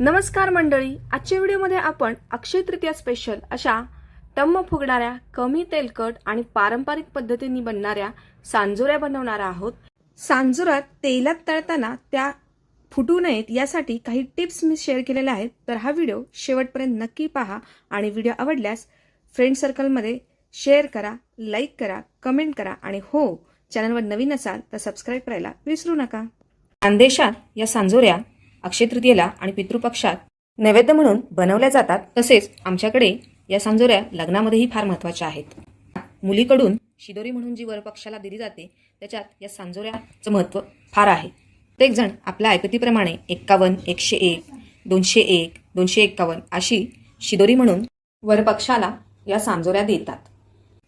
नमस्कार मंडळी आजच्या व्हिडिओमध्ये आपण अक्षय तृतीया स्पेशल अशा टम्म फुगणाऱ्या कमी तेलकट आणि पारंपरिक पद्धतीने बनणाऱ्या सांजोऱ्या बनवणार आहोत. सांजोऱ्यात तेलात तळताना त्या फुटू नयेत यासाठी काही टिप्स मी शेअर केलेल्या आहेत. तर हा व्हिडिओ शेवटपर्यंत नक्की पहा आणि व्हिडिओ आवडल्यास फ्रेंड सर्कलमध्ये शेअर करा लाईक करा कमेंट करा आणि हो चॅनलवर नवीन असाल तर सबस्क्राईब करायला विसरू नका. खानदेशात या सांजोऱ्या अक्षय तृतीयेला आणि पितृपक्षात नैवेद्य म्हणून बनवल्या जातात तसेच आमच्याकडे या सांजोऱ्या लग्नामध्येही फार महत्त्वाच्या आहेत. मुलीकडून शिदोरी म्हणून जी वरपक्षाला दिली जाते त्याच्यात या सांजोऱ्याचं महत्त्व फार आहे. प्रत्येक जण आपल्या ऐकतीप्रमाणे एक्कावन्न एकशे एक दोनशे एक दोनशे एक्कावन्न अशी शिदोरी म्हणून वरपक्षाला या सांजोऱ्या देतात.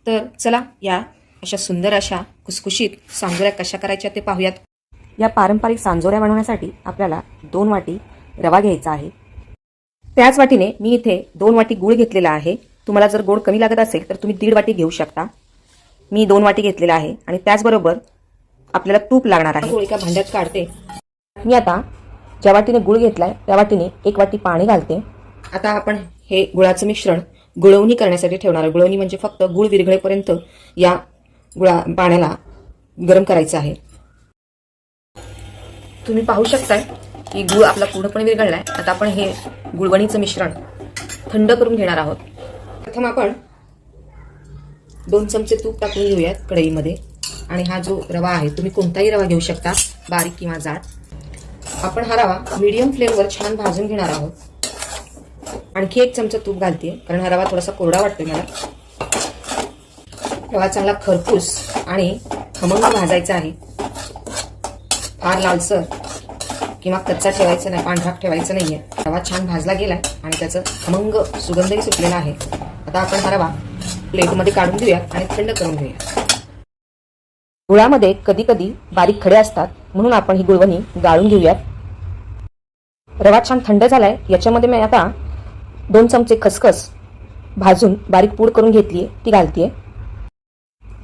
तर चला या अशा सुंदर अशा खुसखुशीत सांजोऱ्या कशा करायच्या ते पाहूयात. या पारंपरिक सांजोऱ्या बनवण्यासाठी आपल्याला दोन वाटी रवा घ्यायचा आहे. त्याच वाटीने मी इथे दोन वाटी गूळ घेतलेला आहे. तुम्हाला जर गोड कमी लागत असेल तर तुम्ही दीड वाटी घेऊ शकता. मी दोन वाटी घेतलेला आहे आणि त्याचबरोबर आपल्याला तूप लागणार आहे. एका भांड्यात काढते. मी आता ज्या वाटीने गूळ घेतलाय त्या वाटीने एक वाटी पाणी घालते. आता आपण हे गुळाचं मिश्रण गुळवणी करण्यासाठी ठेवणार आहे गुळवणी म्हणजे फक्त गुळ विरघळेपर्यंत या गुळा पाण्याला गरम करायचं आहे. तुम्ही पाहू शकताय की गुळ आपला पूर्णपणे विरघळलाय. आता आपण हे गुळवणीचं मिश्रण थंड करून घेणार आहोत. प्रथम आपण दोन चमचे तूप टाकून घेऊयात कढईमध्ये. आणि हा जो रवा आहे तुम्ही कोणताही रवा घेऊ शकता बारीक किंवा जाड. आपण हा रवा मीडियम फ्लेमवर छान भाजून घेणार आहोत. आणखी एक चमचा तूप घालते कारण हा रवा थोडासा कोरडा वाटतोय मला. रवा चांगला खरपूस आणि खमंग भाजायचा आहे. फार लालसर किंवा कच्चा ठेवायचा नाही पांढरा ठेवायचा नाहीये. रवा छान भाजला गेलाय आणि त्याचं खमंग सुगंधही सुटलेला आहे. आता आपण हा रवा प्लेटमध्ये काढून घेऊया आणि थंड करून घेऊया गुळामध्ये कधी कधी बारीक खडे असतात म्हणून आपण ही गुळवणी गाळून घेऊयात. रवा छान थंड झालाय याच्यामध्ये मी आता दोन चमचे खसखस भाजून बारीक पूड करून घेतलीये ती घालतीये.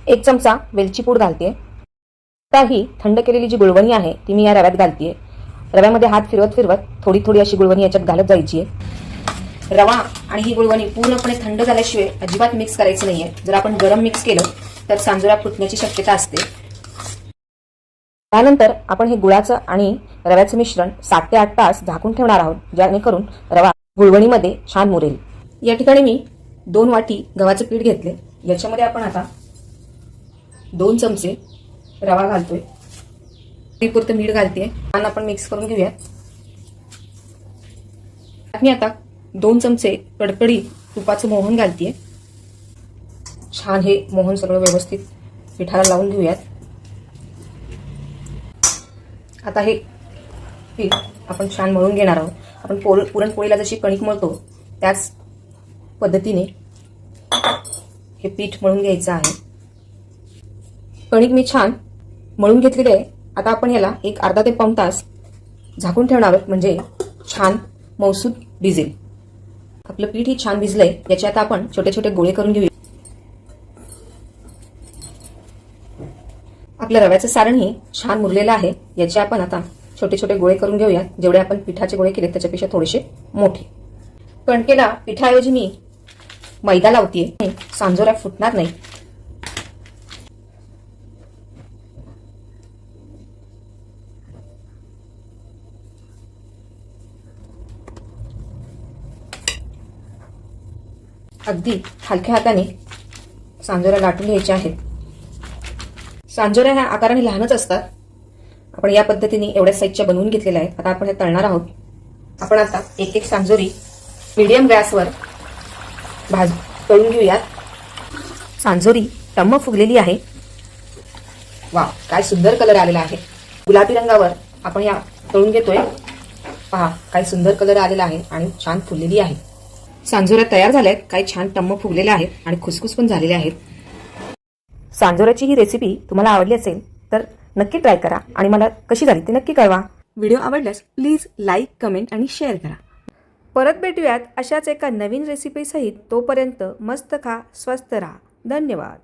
एक चमचा वेलची पूड घालते आता ही थंड केलेली जी गुळवणी आहे ती मी या रव्यात घालतीये. रव्यामध्ये हात फिरवत फिरवत थोडी थोडी अशी गुळवणी याच्यात घालत जायची आहे. रवा आणि ही गुळवणी पूर्णपणे थंड झाल्याशिवाय अजिबात मिक्स करायचं नाहीये. जर आपण गरम मिक्स केलं तर सांजोरा फुटण्याची शक्यता असते. त्यानंतर आपण हे गुळाचं आणि रव्याचं मिश्रण सात ते आठ तास झाकून ठेवणार आहोत जेणेकरून रवा गुळवणीमध्ये छान मुरेल. या ठिकाणी मी दोन वाटी गव्हाचं पीठ घेतले याच्यामध्ये आपण आता दोन चमचे रवा घालतोय. पुरतं मीठ घालते आणि आपण मिक्स करून घेऊयात. मी आता दोन चमचे कडकडी तुपाचं मोहन घालते छान हे मोहन सगळं व्यवस्थित पिठाला लावून घेऊयात. आता हे पीठ आपण छान मळून घेणार आहोत. आपण पोल पुरणपोळीला जशी कणिक मळतो त्याच पद्धतीने हे पीठ मळून घ्यायचं आहे. कणिक मी छान मळून घेतलेली आहे. आता आपण याला एक अर्धा ते पाऊण तास झाकून ठेवणार आहोत म्हणजे छान मौसूद भिजेल. आपलं पीठ ही छान भिजलंय याचे आता आपण छोटे छोटे गोळे करून घेऊया. आपलं रव्याचं सारण ही छान मुरलेलं आहे याचे आपण आता छोटे छोटे गोळे करून घेऊया जेवढे आपण पिठाचे गोळे केले त्याच्यापेक्षा थोडेसे मोठे. कणकेला पिठाऐवजी मी मैदा लावतीये. सांजोऱ्या फुटणार नाही. अगदी हलक्या हाताने सांजोऱ्या लाटून घ्यायच्या आहेत. सांजोऱ्या ह्या आकाराने लहानच असतात. आपण या पद्धतीने एवढ्या साईजच्या बनवून घेतलेल्या आहेत. आता आपण हे तळणार आहोत. आपण आता एक एक सांजोरी मिडियम गॅसवर भाज तळून घेऊयात. सांजोरी टम्म फुगलेली आहे. वा काय सुंदर कलर आलेला आहे. गुलाबी रंगावर आपण या तळून घेतोय. पहा काय सुंदर कलर आलेला आहे आणि छान फुललेली आहे. सांजोऱ्या तयार झाल्या आहेत काही छान टम्म फुगलेल्या आहेत आणि खुसखुस पण झालेल्या आहेत. सांजोऱ्याची ही रेसिपी तुम्हाला आवडली असेल तर नक्की ट्राय करा आणि मला कशी झाली ते नक्की कळवा. व्हिडिओ आवडल्यास प्लीज लाईक कमेंट आणि शेअर करा. परत भेटूयात अशाच एका नवीन रेसिपीसहित तोपर्यंत मस्त खा स्वस्त राहा. धन्यवाद.